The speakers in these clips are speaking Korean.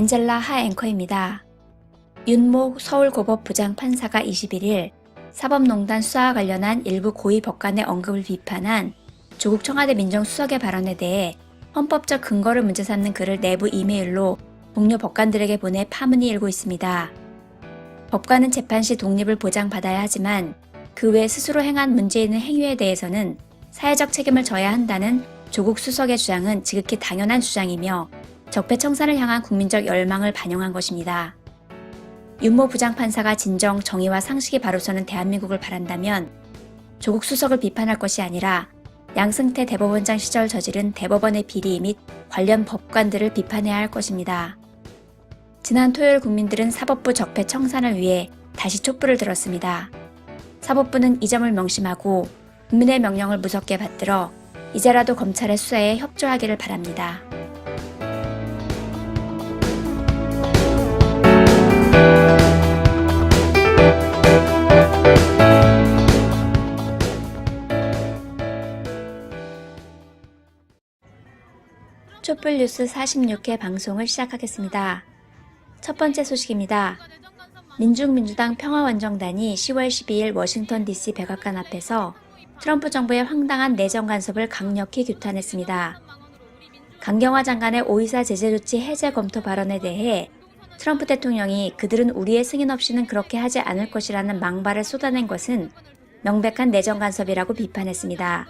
엔젤라 하 앵커입니다. 윤모 서울고법 부장판사가 21일 사법농단 수사와 관련한 일부 고위 법관의 언급을 비판한 조국 청와대 민정수석의 발언에 대해 헌법적 근거를 문제 삼는 글을 내부 이메일로 동료 법관들에게 보내 파문이 일고 있습니다. 법관은 재판 시 독립을 보장받아야 하지만 그 외 스스로 행한 문제 있는 행위에 대해서는 사회적 책임을 져야 한다는 조국 수석의 주장은 지극히 당연한 주장이며 적폐청산을 향한 국민적 열망을 반영한 것입니다. 윤모 부장판사가 진정 정의와 상식이 바로 서는 대한민국을 바란다면 조국 수석을 비판할 것이 아니라 양승태 대법원장 시절 저지른 대법원의 비리 및 관련 법관들을 비판해야 할 것입니다. 지난 토요일 국민들은 사법부 적폐 청산을 위해 다시 촛불을 들었습니다. 사법부는 이 점을 명심하고 국민의 명령을 무섭게 받들어 이제라도 검찰의 수사에 협조하기를 바랍니다. 촛불 뉴스 46회 방송을 시작하겠습니다. 첫 번째 소식입니다. 민중민주당 평화원정단이 10월 12일 워싱턴 DC 백악관 앞에서 트럼프 정부의 황당한 내정 간섭을 강력히 규탄했습니다. 강경화 장관의 오이사 제재 조치 해제 검토 발언에 대해 트럼프 대통령이 그들은 우리의 승인 없이는 그렇게 하지 않을 것이라는 망발을 쏟아낸 것은 명백한 내정 간섭이라고 비판했습니다.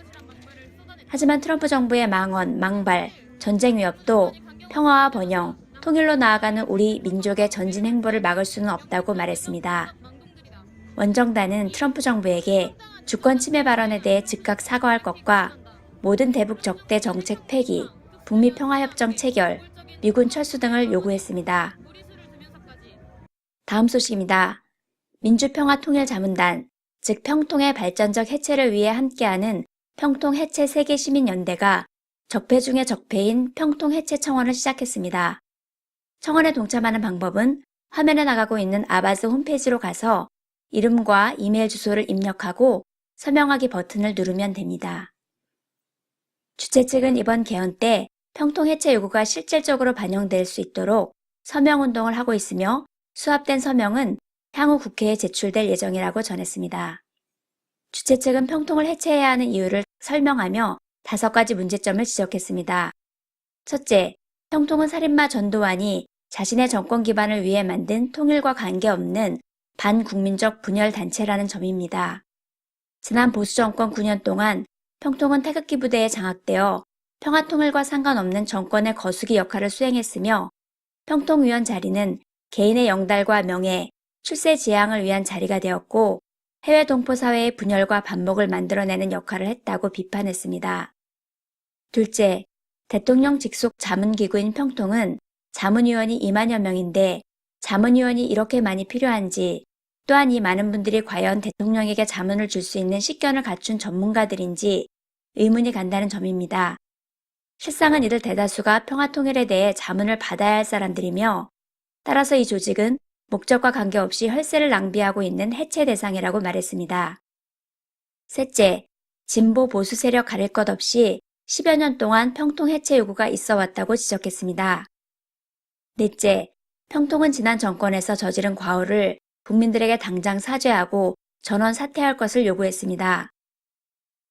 하지만 트럼프 정부의 망언, 망발, 전쟁 위협도 평화와 번영, 통일로 나아가는 우리 민족의 전진 행보를 막을 수는 없다고 말했습니다. 원정단은 트럼프 정부에게 주권 침해 발언에 대해 즉각 사과할 것과 모든 대북 적대 정책 폐기, 북미 평화협정 체결, 미군 철수 등을 요구했습니다. 다음 소식입니다. 민주평화통일자문단, 즉 평통의 발전적 해체를 위해 함께하는 평통 해체 세계시민연대가 적폐 중의 적폐인 평통 해체 청원을 시작했습니다. 청원에 동참하는 방법은 화면에 나가고 있는 아바스 홈페이지로 가서 이름과 이메일 주소를 입력하고 서명하기 버튼을 누르면 됩니다. 주최 측은 이번 개헌 때 평통 해체 요구가 실질적으로 반영될 수 있도록 서명 운동을 하고 있으며 수합된 서명은 향후 국회에 제출될 예정이라고 전했습니다. 주최 측은 평통을 해체해야 하는 이유를 설명하며 다섯 가지 문제점을 지적했습니다. 첫째, 평통은 살인마 전두환이 자신의 정권 기반을 위해 만든 통일과 관계없는 반국민적 분열 단체라는 점입니다. 지난 보수 정권 9년 동안 평통은 태극기 부대에 장악되어 평화 통일과 상관없는 정권의 거수기 역할을 수행했으며 평통위원 자리는 개인의 영달과 명예, 출세 지향을 위한 자리가 되었고 해외 동포 사회의 분열과 반목을 만들어내는 역할을 했다고 비판했습니다. 둘째, 대통령 직속 자문기구인 평통은 자문위원이 2만여 명인데 자문위원이 이렇게 많이 필요한지 또한 이 많은 분들이 과연 대통령에게 자문을 줄 수 있는 식견을 갖춘 전문가들인지 의문이 간다는 점입니다. 실상은 이들 대다수가 평화통일에 대해 자문을 받아야 할 사람들이며 따라서 이 조직은 목적과 관계없이 혈세를 낭비하고 있는 해체 대상이라고 말했습니다. 셋째, 진보 보수 세력 가릴 것 없이 10여 년 동안 평통 해체 요구가 있어 왔다고 지적했습니다. 넷째, 평통은 지난 정권에서 저지른 과오를 국민들에게 당장 사죄하고 전원 사퇴할 것을 요구했습니다.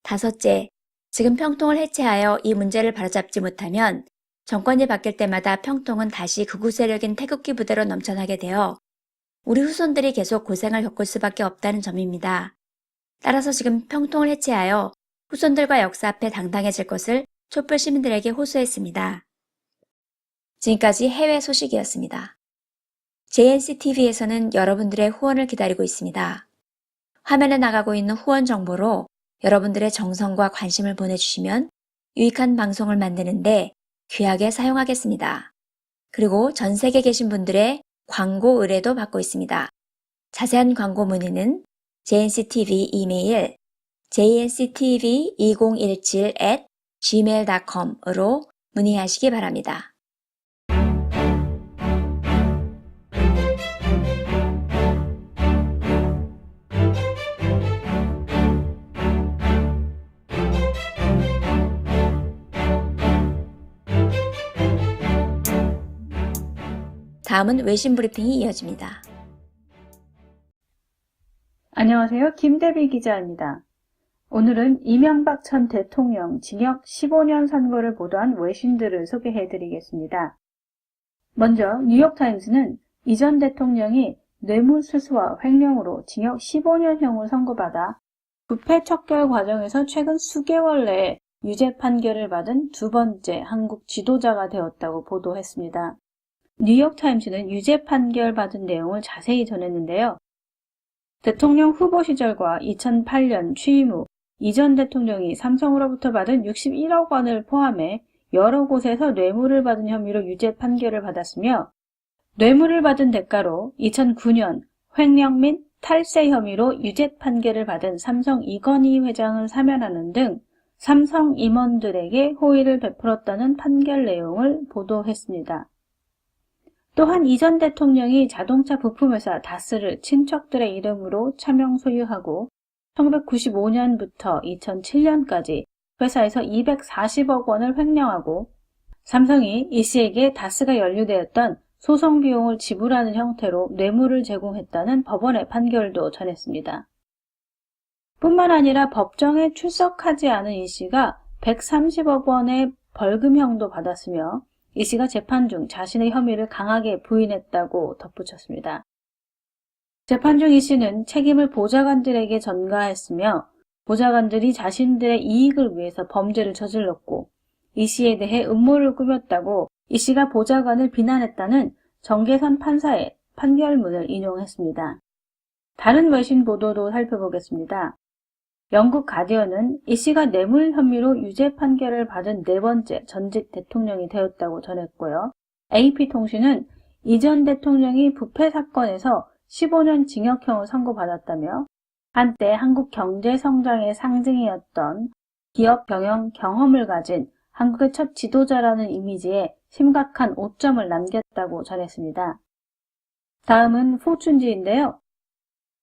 다섯째, 지금 평통을 해체하여 이 문제를 바로잡지 못하면 정권이 바뀔 때마다 평통은 다시 극우 세력인 태극기 부대로 넘쳐나게 되어 우리 후손들이 계속 고생을 겪을 수밖에 없다는 점입니다. 따라서 지금 평통을 해체하여 후손들과 역사 앞에 당당해질 것을 촛불 시민들에게 호소했습니다. 지금까지 해외 소식이었습니다. JNCTV에서는 여러분들의 후원을 기다리고 있습니다. 화면에 나가고 있는 후원 정보로 여러분들의 정성과 관심을 보내주시면 유익한 방송을 만드는데 귀하게 사용하겠습니다. 그리고 전 세계 계신 분들의 광고 의뢰도 받고 있습니다. 자세한 광고 문의는 JNCTV 이메일 jnctv2017 at gmail.com으로 문의하시기 바랍니다. 다음은 외신 브리핑이 이어집니다. 안녕하세요. 김대비 기자입니다. 오늘은 이명박 전 대통령 징역 15년 선고를 보도한 외신들을 소개해 드리겠습니다. 먼저 뉴욕타임스는 이 전 대통령이 뇌물수수와 횡령으로 징역 15년형을 선고받아 부패 척결 과정에서 최근 수개월 내에 유죄 판결을 받은 두 번째 한국 지도자가 되었다고 보도했습니다. 뉴욕타임스는 유죄 판결 받은 내용을 자세히 전했는데요. 대통령 후보 시절과 2008년 취임 후 이전 대통령이 삼성으로부터 받은 61억 원을 포함해 여러 곳에서 뇌물을 받은 혐의로 유죄 판결을 받았으며 뇌물을 받은 대가로 2009년 횡령 및 탈세 혐의로 유죄 판결을 받은 삼성 이건희 회장을 사면하는 등 삼성 임원들에게 호의를 베풀었다는 판결 내용을 보도했습니다. 또한 이전 대통령이 자동차 부품회사 다스를 친척들의 이름으로 차명 소유하고 1995년부터 2007년까지 회사에서 240억 원을 횡령하고 삼성이 이 씨에게 다스가 연루되었던 소송 비용을 지불하는 형태로 뇌물을 제공했다는 법원의 판결도 전했습니다. 뿐만 아니라 법정에 출석하지 않은 이 씨가 130억 원의 벌금형도 받았으며 이 씨가 재판 중 자신의 혐의를 강하게 부인했다고 덧붙였습니다. 재판 중 이 씨는 책임을 보좌관들에게 전가했으며 보좌관들이 자신들의 이익을 위해서 범죄를 저질렀고 이 씨에 대해 음모를 꾸몄다고 이 씨가 보좌관을 비난했다는 정계선 판사의 판결문을 인용했습니다. 다른 외신 보도도 살펴보겠습니다. 영국 가디언은 이 씨가 뇌물 혐의로 유죄 판결을 받은 네 번째 전직 대통령이 되었다고 전했고요. AP통신은 이전 대통령이 부패 사건에서 15년 징역형을 선고받았다며 한때 한국 경제 성장의 상징이었던 기업 경영 경험을 가진 한국의 첫 지도자라는 이미지에 심각한 오점을 남겼다고 전했습니다. 다음은 포춘지인데요.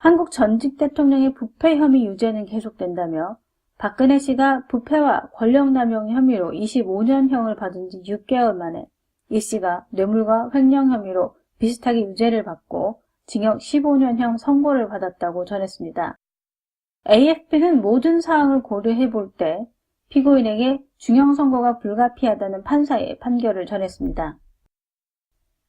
한국 전직 대통령의 부패 혐의 유죄는 계속된다며 박근혜 씨가 부패와 권력남용 혐의로 25년형을 받은 지 6개월 만에 이 씨가 뇌물과 횡령 혐의로 비슷하게 유죄를 받고 징역 15년형 선고를 받았다고 전했습니다. AFP는 모든 사항을 고려해 볼 때 피고인에게 중형 선고가 불가피하다는 판사의 판결을 전했습니다.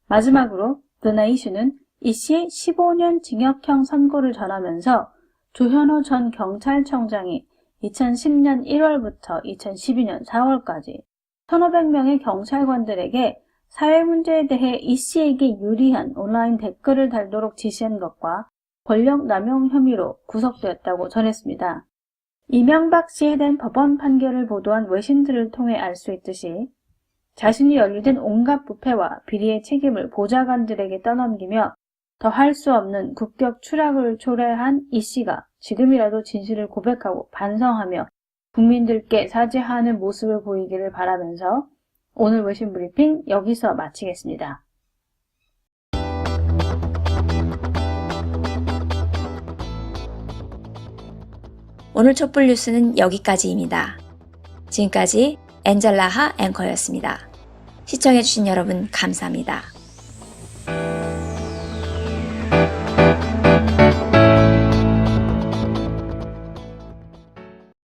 마지막으로 The Nation은 이 씨의 15년 징역형 선고를 전하면서 조현호 전 경찰청장이 2010년 1월부터 2012년 4월까지 1,500명의 경찰관들에게 사회 문제에 대해 이 씨에게 유리한 온라인 댓글을 달도록 지시한 것과 권력 남용 혐의로 구속되었다고 전했습니다. 이명박 씨에 대한 법원 판결을 보도한 외신들을 통해 알 수 있듯이 자신이 연루된 온갖 부패와 비리의 책임을 보좌관들에게 떠넘기며 더 할 수 없는 국격 추락을 초래한 이 씨가 지금이라도 진실을 고백하고 반성하며 국민들께 사죄하는 모습을 보이기를 바라면서 오늘 외신 브리핑 여기서 마치겠습니다. 오늘 촛불 뉴스는 여기까지입니다. 지금까지 엔젤라하 앵커였습니다. 시청해주신 여러분 감사합니다.